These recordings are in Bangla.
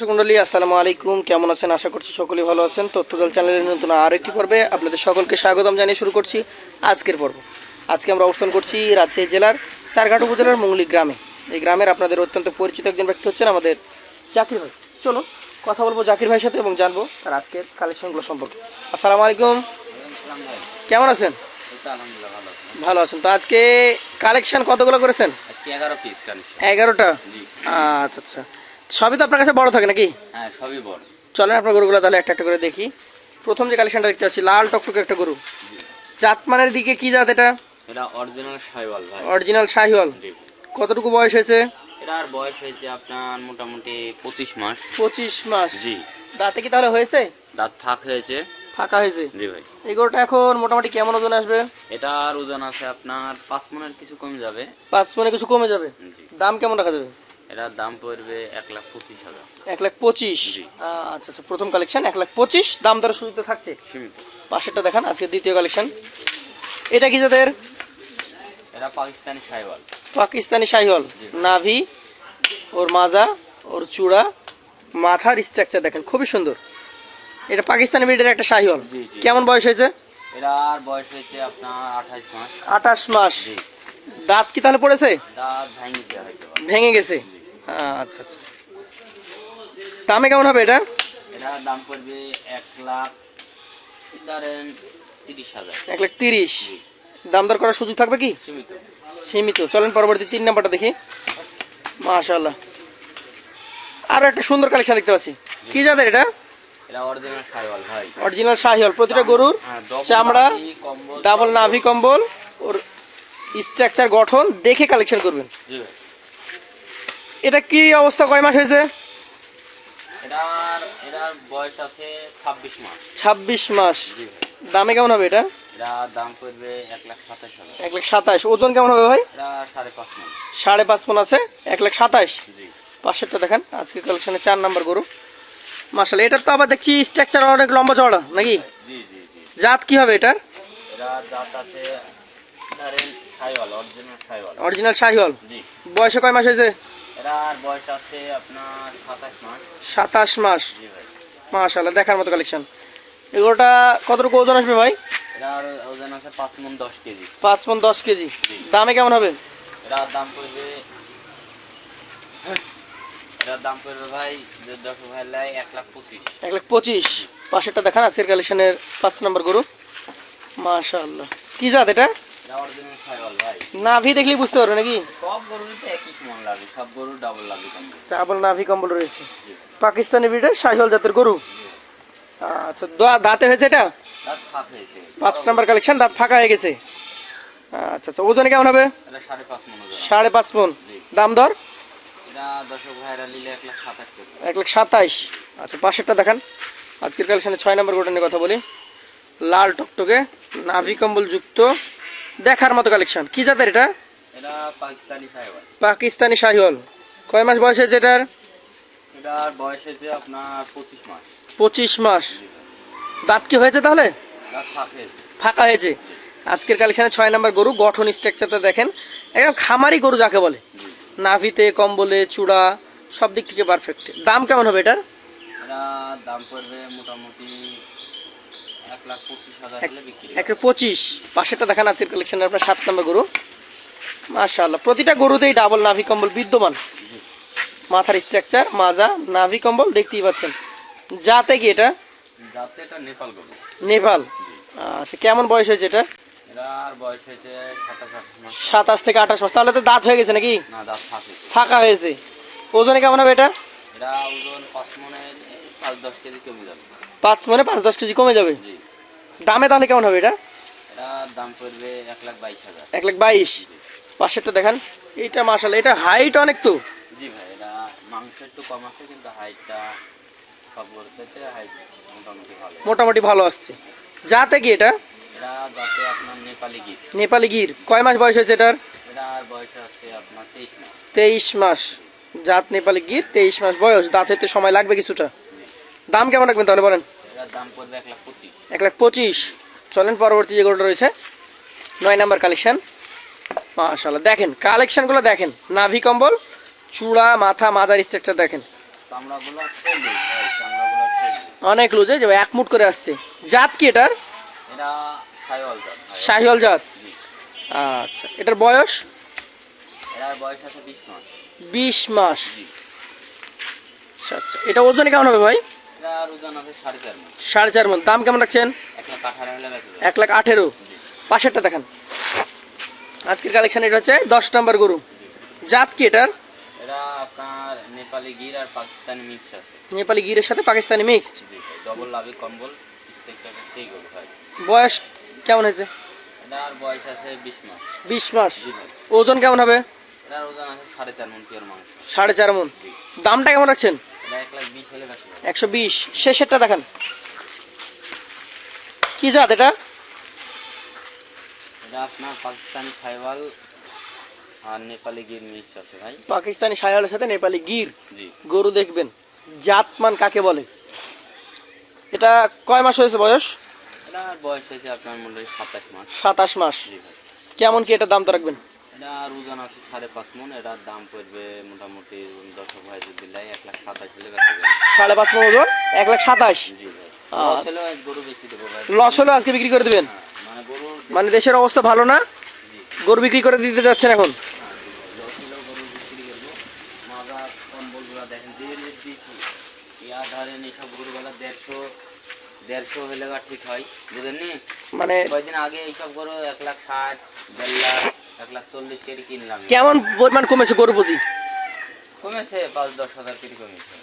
দর্শক মন্ডলী আসসালামু আলাইকুম। কেমন আছেন? আশা করছি সকলেই ভালো আছেন। তথ্যদল চ্যানেলের নতুন আরেকটি পর্বে আপনাদের সকলকে স্বাগতম জানিয়ে শুরু করছি আজকের পর্ব। আজকে আমরা অবস্থান করছি রাজশাহী জেলার চারঘাট উপজেলার মঙ্গলি গ্রামে। এই গ্রামের আপনাদের অত্যন্ত পরিচিত একজন ব্যক্তি হচ্ছেন আমাদের জাকির ভাই। চলো কথা বলব জাকির ভাইয়ের সাথে এবং জানব তার আজকের কালেকশনগুলো সম্পর্কে। আসসালামু আলাইকুম। কেমন আছেন? ভালো আছেন। তো আজকে কালেকশন কতগুলো করেছেন? এগারোটা? আচ্ছা আচ্ছা। সবই তো আপনার কাছে বড় থাকে নাকি? হ্যাঁ সবই বড়। চলেন আপনার গরুগুলো তাহলে একটা একটা করে দেখি। প্রথম যে কালেকশনটা দেখতে পাচ্ছি লাল টকটকে একটা গরু। জাতমানের দিকে কি জাত এটা? এটা অরিজিনাল সাইওয়াল ভাই। অরিজিনাল শাহিওয়াল। কতটুকু বয়স হয়েছে? এটার বয়স হয়েছে আপনার মোটামুটি পঁচিশ মাস। পঁচিশ মাস। জি। দাঁতে কি তাহলে হয়েছে? দাঁত ফাঁক হয়েছে। ফাঁকা হয়েছে? জি ভাই। এই গরুটা এখন মোটামুটি কেমন ওজন আসবে? এটার ওজন আছে আপনার পাঁচ মনের কিছু কমে যাবে। পাঁচ কিছু কমে যাবে। দাম কেমন রাখা যাবে? এটার দাম পড়বে এক লাখ পঁচিশ হাজার। এক লাখ পঁচিশ? আচ্ছা আচ্ছা প্রথম কালেকশন এক লাখ পঁচিশ দাম দর সুবিধা থাকছে? পাশেরটা দেখান আজকে দ্বিতীয় কালেকশন এটা কি যাদের এটা পাকিস্তানি সাইওয়াল পাকিস্তানি শাহিওয়াল। নাভি ওর মাজা ওর চূড়া মাথার স্ট্রাকচার দেখেন খুবই সুন্দর। এটা পাকিস্তানি ব্রিডের একটা জি। কেমন বয়স হয়েছে? এটার বয়স হয়েছে আপনার আঠাইশ মাস। আঠাশ মাস। দাঁত কি তাহলে পড়েছে? দাঁত ভেঙে গেছে আচ্ছা আচ্ছা। দামে কেমন হবে এটা? এটার দাম পড়বে এক লাখ ধরেন তিরিশ হাজার। এক লাখ তিরিশ। দাম দর করার সুযোগ থাকবে কি? সীমিত। সীমিত। চলেন পরবর্তী তিন নাম্বারটা দেখি। মাশাল্লাহ আরও একটা সুন্দর কালেকশন দেখতে পাচ্ছি। কি জাতের এটা? এটা অরিজিনাল শাহিওয়াল প্রতিটা গরুর হ্যাঁ, চামড়া ডাবল নাভি কম্বল ওর স্ট্রাকচার গঠন দেখে কালেকশন করবেন। এটা কি অবস্থা? কয় মাস হয়েছে? এটার এটার বয়স আছে ছাব্বিশ মাস। দামে কেমন হবে এটা? দাম পড়বে লাখ ওজন কেমন হবে ভাই? এটা আছে লাখ সাতাশ। জি। পাশেরটা দেখেন আজকে কালেকশনে চার নাম্বার গরু। তো আবার দেখছি স্ট্রাকচার অনেক লম্বা চড়া নাকি? জি জি জি। জাত কি হবে এটার? এটার জাত আছে ধরেন সাইওয়াল অরিজিনাল সাইওয়াল অরিজিনাল শাহিওয়াল। জি। বয়সে কয় মাস হয়েছে? এটার বয়স আছে আপনার সাতাশ মাস। সাতাশ মাস? জি ভাই। মাশাল্লাহ দেখার মতো কালেকশন এগুলোটা কতটুকু ওজন আসবে ভাই? এটার ওজন আছে পাঁচ দশ কেজি। কেজি। দামে কেমন হবে? দাম পড়বে এটার দাম পড়বে ভাই দশ ভাই লাই এক লাখ পঁচিশ। এক লাখ পঁচিশ। পাশেরটা দেখান আজকের কালেকশনের পাঁচ নম্বর গরু। মাশাল্লাহ কি জাত এটা? নাভি দেখলেই বুঝতে পারবে নাকি? সব গরুরই একই সমান লাগে সব গরু ডাবল লাগে কমবে। ডাবল নাভি কম্বল রয়েছে। পাকিস্তানি ব্রিডের শাহিওয়াল জাতের গরু। আচ্ছা দাঁতে হয়েছে এটা? দাঁত ফাঁক হয়েছে। পাঁচ নাম্বার কালেকশন দাঁত ফাঁকা হয়ে গেছে। আচ্ছা আচ্ছা ওজনে কেমন হবে? সাড়ে পাঁচ মন। দাম দর? এক লাখ সাতাইশ। আচ্ছা পাশেরটা দেখান। আজকের কালেকশনে ছয় নম্বর গোটা নিয়ে কথা বলি। লাল টকটকে নাভি কম্বল যুক্ত দেখার মতো কালেকশন কি জাতের এটা? পাকিস্তানি শাহিওয়াল। কয় মাস বয়স হয়েছে এটার? এটার বয়স হয়েছে আপনার পঁচিশ মাস। পঁচিশ মাস। দাঁত কি হয়েছে তাহলে? দাঁত ফাঁক হয়েছে। ফাঁকা হয়েছে। আজকের কালেকশনে ছয় নম্বর গরু গঠন স্ট্রাকচারটা দেখেন। একদম খামারি গরু যাকে বলে। নাভিতে কম্বলে চূড়া সব দিক থেকে পারফেক্ট দাম কেমন হবে এটার? দাম পড়বে মোটামুটি এক লাখ পঁচিশ হাজার হলে বিক্রি একটা পঁচিশ পাশেরটা দেখান আজকের কালেকশনে আপনার সাত নম্বর গরু। মাশাআল্লাহ প্রতিটা গরুতেই ডাবল নাভি কম্বল বিদ্যমান। মাথার স্ট্রাকচার মাজা নাভি কম্বল দেখতেই পাচ্ছেন। যাতে কি এটা? নেপাল আচ্ছা কেমন বয়স হয়েছে এটা? সাতাশ থেকে আঠাশ মাস। তাহলে তো দাঁত হয়ে গেছে নাকি? ফাঁক। হয়েছে। ওজনে কেমন হবে এটা? ওজন পাঁচ মনের পাঁচ দশ কেজি কমে যাবে পাঁচ মানে পাঁচ দশ কেজি কমে যাবে? জি। দামে তাহলে কেমন হবে এটা? দাম পড়বে এক লাখ বাইশ হাজার। এক লাখ বাইশ। পাশেরটা দেখান। এইটা মাসাল এটা হাইট অনেক তো? জি ভাই এটা মাংস একটু কম আছে কিন্তু হাইটটা সব গরুতে হাইট মোটামুটি ভালো। মোটামুটি ভালো আসছে। যাতে কি এটা? এটা যাতে আপনার নেপালি গির। নেপালি গির। কয় মাস বয়স হয়েছে এটার? এটার বয়স আছে আপনার তেইশ মাস। তেইশ মাস। জাত নেপালি গির তেইশ মাস বয়স। দাঁত হইতে সময় লাগবে কিছুটা। দাম কেমন রাখবেন তাহলে বলেন? এক লাখ পঁচিশ। চলেন পরবর্তী যে গরুটা রয়েছে নয় নাম্বার কালেকশন মাশাল্লাহ দেখেন কালেকশনগুলো দেখেন। নাভি কম্বল চূড়া মাথা মাজার স্ট্রাকচার দেখেন। অনেক লুজে যে এক মুট করে আসছে। জাত কি এটার? শাহিওয়াল জাত আচ্ছা এটার বয়স? বিশ মাস। আচ্ছা আচ্ছা এটা ওজনে কেমন হবে ভাই? সাড়ে চার মন। দাম কেমন রাখছেন? এক লাখ আঠারো পাশেরটা দেখান। আজকের কালেকশন এটা হচ্ছে দশ নম্বর গরু। জাত কি এটার? আপনার নেপালি গির আর পাকিস্তানি মিক্স নেপালি গিরের সাথে পাকিস্তানি মিক্সড ডবল লাভি কম্বল বয়স কেমন হয়েছে? এটার বয়স আছে বিশ মাস। ওজন কেমন হবে? সাড়ে চার মন দামটা কেমন রাখছেন? একশো বিশ। শেষেরটা দেখান। কি জাত এটা? আপনার পাকিস্তানি সাইওয়াল আর নেপালি গির মিক্স আছে ভাই। পাকিস্তানি সায়ালের সাথে নেপালি গির? জি। গরু দেখবেন। জাতমান কাকে বলে? এটা কয় মাস হয়েছে বয়স? বয়স হয়েছে আপনার হয় সাতাশ মাস। সাতাশ মাস। জি ভাই। কেমন কি এটা দাম তো রাখবেন? এটার ওজন আছে সাড়ে পাঁচ মন এটার দাম পড়বে মোটামুটি দর্শক ভাই যদি লাই এক লাখ সাতাশ হলে সাড়ে পাঁচ মন ওজন? এক লাখ সাতাশ? জি। লস হলেও আজকে বিক্রি করে দেবেন? হ্যাঁ, মানে মানে দেশের অবস্থা ভালো না? গরু বিক্রি করে দিতে যাচ্ছেন এখন? দেড়শো দেড়শো হলে ঠিক হয় বুঝলেননি মানে কয়েকদিন আগে এইসব গরু এক লাখ ষাট দেড় লাখ। কেমন পরিমাণ কমেছে গরু প্রতি? কমেছে পাঁচ দশ হাজার কেজি কমেছে।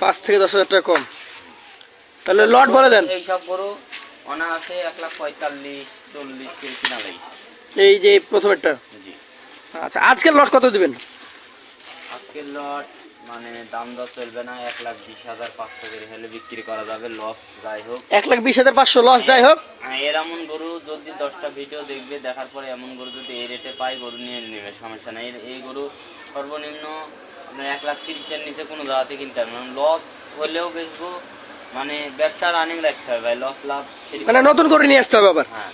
পাঁচ থেকে দশ হাজার টাকা কম। তাহলে লট বলে দেন। এইসব গরু অনায়াসে এক লাখ পঁয়তাল্লিশ চল্লিশ কেজি কিনা লাগে এই যে প্রথমেরটা। জি। আচ্ছা আজকের লট কত দিবেন? আজকের লট মানে দাম দর চলবে না এক লাখ বিশ হাজার পাঁচশো করে হলে বিক্রি করা যাবে লস যাই হোক। এক লাখ বিশ হাজার পাঁচশো লস যাই হোক। হ্যাঁ, এর এমন গরু যদি দশটা ভিডিও দেখবে দেখার পরে এমন গরু যদি এই রেটে পাই গরু নিয়ে নেবে সমস্যা নেই। এই- গরু সর্বনিম্ন এক লাখ তিরিশের নিচে কোনো জায়গাতে কিনতে হবে লস হলেও বেচবো মানে ব্যবসা রানিং রাখতে হবে ভাই লস লাভ মানে নতুন করে নিয়ে আসতে হবে আবার। হ্যাঁ।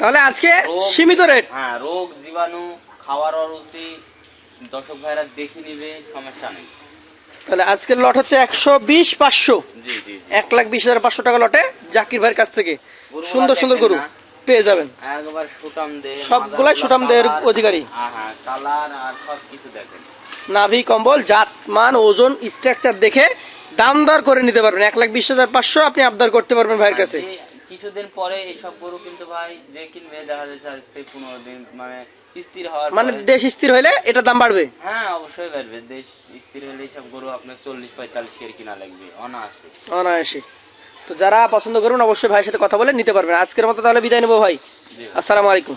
তাহলে আজকে সীমিত রেট হ্যাঁ রোগ জীবাণু খাওয়ার অরুচি দর্শক ভাইরা দেখে নিবে সমস্যা নেই। তাহলে আজকের লট হচ্ছে একশো বিশ পাঁচশো। এক লাখ বিশ হাজার পাঁচশো টাকা লটে জাকির ভাইয়ের কাছ থেকে। সুন্দর সুন্দর গরু পেয়ে যাবেন। একবার সুটাম দেহের অধিকারী। নাভি কম্বল জাত মান ওজন স্ট্রাকচার দেখে দাম দর করে নিতে পারবেন। এক লাখ বিশ হাজার পাঁচশো আপনি আবদার করতে পারবেন ভাইয়ের কাছে। কিছুদিন পরে এইসব গরু কিন্তু ভাই যে কিনবে দেখা যাচ্ছে পনেরো দিন মানে স্থির হওয়ার মানে দেশ স্থির হলে এটা দাম বাড়বে? হ্যাঁ অবশ্যই বাড়বে। দেশ স্থির হলে এইসব গরু আপনার চল্লিশ পঁয়তাল্লিশ এর কিনা লাগবে অনায়াসে। অনায়াসে। তো যারা পছন্দ করুন অবশ্যই ভাইয়ের সাথে কথা বলে নিতে পারবেন। আজকের মতো তাহলে বিদায় নেব ভাই। আসসালামু আলাইকুম।